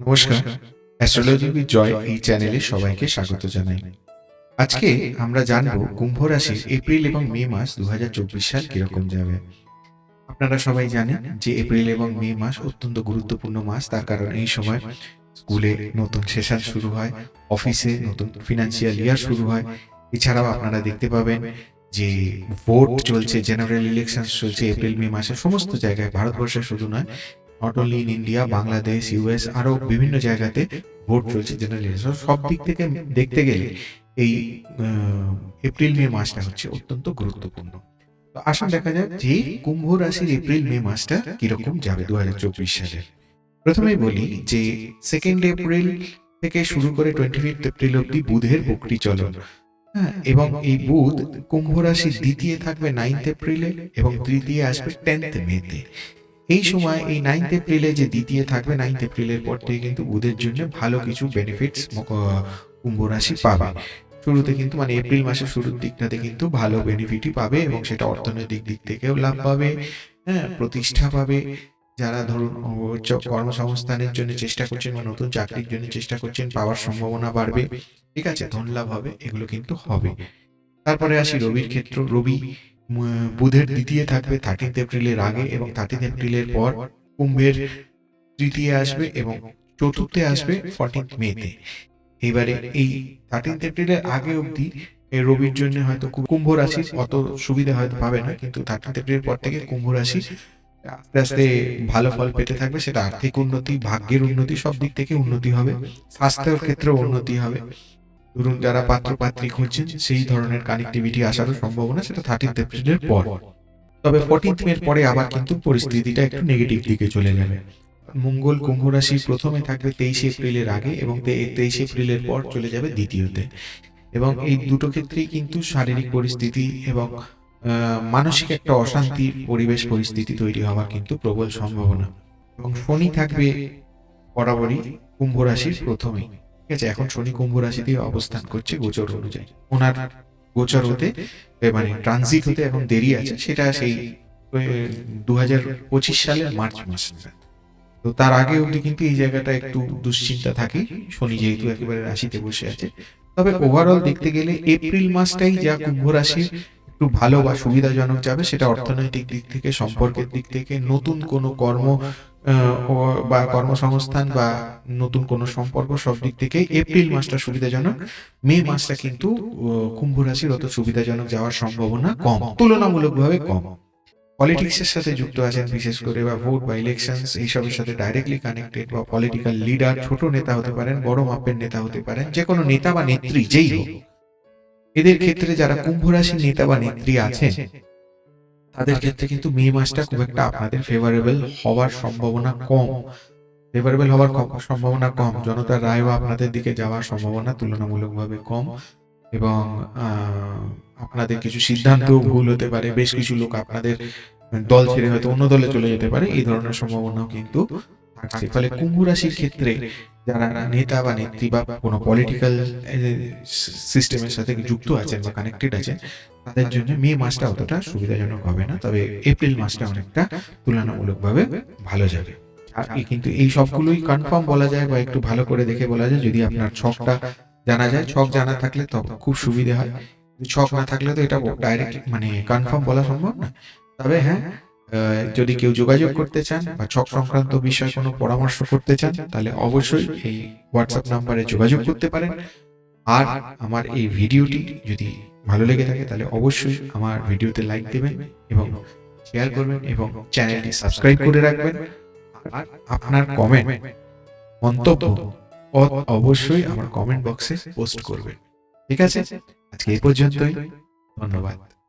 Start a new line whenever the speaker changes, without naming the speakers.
নমস্কার। Astrology with joy এই চ্যানেলে সবাইকে স্বাগত জানাই। আজকে আমরা জানব কুম্ভ রাশির এপ্রিল এবং মে মাস দুহাজার চব্বিশ সাল কীরকম যাবে। আপনারা সবাই জানেন যে এপ্রিল এবং মে মাস অত্যন্ত গুরুত্বপূর্ণ মাস, তার কারণ এই সময় স্কুলে নতুন সেশন শুরু হয়, অফিসে নতুন ফিনান্সিয়াল ইয়ার শুরু হয়। এছাড়াও আপনারা দেখতে পাবেন যে ভোট চলছে জেনারেল ইলেকশন চলছে এপ্রিল মে মাসে, সমস্ত জায়গায়, ভারতবর্ষে শুধু নয় not only in India Bangladesh US আরও বিভিন্ন জায়গাতে ভোট চলছে জেনারেল ইলেকশন সব দিক থেকে দেখতে গেলে এই এপ্রিল মে মাসটা হচ্ছে অত্যন্ত গুরুত্বপূর্ণ। তো আসুন দেখা যাক যে কুম্ভ রাশির এপ্রিল মে মাসটা কীরকম যাবে দু হাজার চব্বিশ সালে। প্রথমেই বলি যে সেকেন্ড এপ্রিল থেকে শুরু করে টোয়েন্টি ফিফথ এপ্রিল অব্দি বুধের বকরি চলন হ্যাঁ এবং এই বুধ কুম্ভ রাশির দ্বিতীয় থাকবে নাইন্থ এপ্রিলে এবং তৃতীয় আসবে টেন্থ মেতে এই সময় এই নাইনথ এপ্রিলে যে দ্বিতীয় থাকবে নাইনথ এপ্রিলের পর থেকে কিন্তু বুধের জন্য ভালো কিছু বেনিফিটস কুম্ভ রাশি পাবে। শুরুতে কিন্তু মানে এপ্রিল মাসের শুরুর দিকটাতে কিন্তু ভালো বেনিফিটই পাবে এবং সেটা অর্থনৈতিক দিক থেকেও লাভ পাবে হ্যাঁ প্রতিষ্ঠা পাবে। যারা ধরুন কর্মসংস্থানের জন্য চেষ্টা করছেন বা নতুন চাকরির জন্য চেষ্টা করছেন, পাওয়ার সম্ভাবনা বাড়বে, ঠিক আছে, ধন লাভ হবে, এগুলো কিন্তু হবে। তারপরে আসি রবির ক্ষেত্র, রবি বুধের দ্বিতীয় থাকবে থার্টিন্থ এপ্রিলের আগে এবং থার্টিন্থ এপ্রিলের পর কুম্ভের তৃতীয় আসবে এবং চতুর্থে আসবে ফোরটিন্থ মেতে এবারে এই থার্টিন্থ এপ্রিলের আগে অবধি রবির জন্য হয়তো কুম্ভ রাশির অত সুবিধা হয়তো পাবে না, কিন্তু থার্টিন্থ এপ্রিলের পর থেকে কুম্ভ রাশি আস্তে আস্তে ভালো ফল পেতে থাকবে, সেটা আর্থিক উন্নতি, ভাগ্যের উন্নতি সব দিক থেকে উন্নতি হবে, স্বাস্থ্যের ক্ষেত্রেও উন্নতি হবে। ধরুন, যারা পাত্র পাত্রী খুঁজছেন, সেই ধরনের কানেক্টিভিটি আসারও সম্ভাবনা সেটা থার্টিন্থ এপ্রিলের পর। তবে ফোরটিন্থ মের পরে আবার কিন্তু পরিস্থিতিটা একটু নেগেটিভ দিকে চলে যাবে। মঙ্গল কুম্ভ রাশি প্রথমে থাকবে তেইশে এপ্রিলের আগে এবং তেইশে এপ্রিলের পর চলে যাবে দ্বিতীয়তে। এবং এই দুটো ক্ষেত্রেই কিন্তু শারীরিক পরিস্থিতি এবং মানসিক একটা অশান্তির পরিবেশ পরিস্থিতি তৈরি হওয়ার কিন্তু প্রবল সম্ভাবনা। এবং শনি থাকবে বরাবরই কুম্ভ রাশির প্রথমেই। ঠিক আছে এখন শনি কুম্ভ রাশিতে অবস্থান করছে গোচর অনুযায়ী। ওনার গোচর হতে মানে ট্রানজিট হতে এখন দেরি আছে, সেটা সেই দু হাজার পঁচিশ সালের মার্চ মাস তো তার আগে অবধি কিন্তু এই জায়গাটা একটু দুশ্চিন্তা থাকে, শনি যেহেতু একেবারে রাশিতে বসে আছে। তবে ওভারঅল দেখতে গেলে এপ্রিল মাসটাই যা কুম্ভ রাশির একটু ভালো বা সুবিধাজনক যাবে, সেটা অর্থনৈতিক দিক থেকে, সম্পর্কের দিক থেকে, নতুন কোনো কর্ম বা কর্মসংস্থান বা নতুন কোনো সম্পর্ক সব দিক থেকে এপ্রিল মাসটা সুবিধাজনক, মে মাসটা কিন্তু কুম্ভ রাশির অত সুবিধাজনক যাওয়ার সম্ভাবনা কম, তুলনামূলকভাবে কম। পলিটিক্সের সাথে যুক্ত আছেন, বিশেষ করে বা ভোট বা ইলেকশনস এইসবের সাথে ডাইরেক্টলি কানেক্টেড বা পলিটিক্যাল লিডার ছোট নেতা হতে পারেন, বড় মাপের নেতা হতে পারেন যে কোনো নেতা বা নেত্রী যেই হোক। এদের ক্ষেত্রে যারা কুম্ভ রাশির নেতা বা নেত্রী আছেন তাদের ক্ষেত্রে কিন্তু মে মাসটা খুব একটা আপনাদের ফেভারেবল হওয়ার সম্ভাবনা কম। ফেভারেবল হওয়ার সম্ভাবনা কম। জনতার রায়ও আপনাদের দিকে যাওয়ার সম্ভাবনা তুলনামূলকভাবে কম। এবং আহ, আপনাদের কিছু সিদ্ধান্ত ভুল হতে পারে। বেশ কিছু লোক আপনাদের দল ছেড়ে হয়তো অন্য দলে চলে যেতে পারে। এই ধরনের সম্ভাবনাও কিন্তু থাকছে ফলে কুম্ভ রাশির ক্ষেত্রে যারা নেতা বা নেত্রী বা কোনো পলিটিক্যাল সিস্টেমের সাথে যুক্ত আছেন বা কানেক্টেড আছেন, তাদের জন্য মে মাসটা অতটা সুবিধাজনক হবে না। তবে এপ্রিল মাসটা অনেকটা তুলনামূলকভাবে ভালো যাবে। কিন্তু এই সবগুলোই কনফার্ম বলা যায় বা একটু ভালো করে দেখে বলা যায়। যদি আপনার ছকটা জানা যায়, ছক জানা থাকলে তখন খুব সুবিধা হয়। ছক না থাকলে তো এটা ডাইরেক্ট মানে কনফার্ম বলা সম্ভব না। তবে হ্যাঁ যদি কেউ যোগাযোগ করতে চান বা ছক সংক্রান্ত বিষয়ে কোনো পরামর্শ করতে চান, তাহলে অবশ্যই এই হোয়াটসঅ্যাপ নাম্বারে যোগাযোগ করতে পারেন। আর আমার এই ভিডিওটি যদি ভালো লেগে থাকে, তাহলে অবশ্যই আমার ভিডিওতে লাইক দেবেন এবং শেয়ার করবেন এবং চ্যানেলটি সাবস্ক্রাইব করে রাখবেন। আর আপনার কমেন্ট মন্তব্য অবশ্যই আমার কমেন্ট বক্সে পোস্ট করবেন। ঠিক আছে? আজকে এই পর্যন্তই। ধন্যবাদ।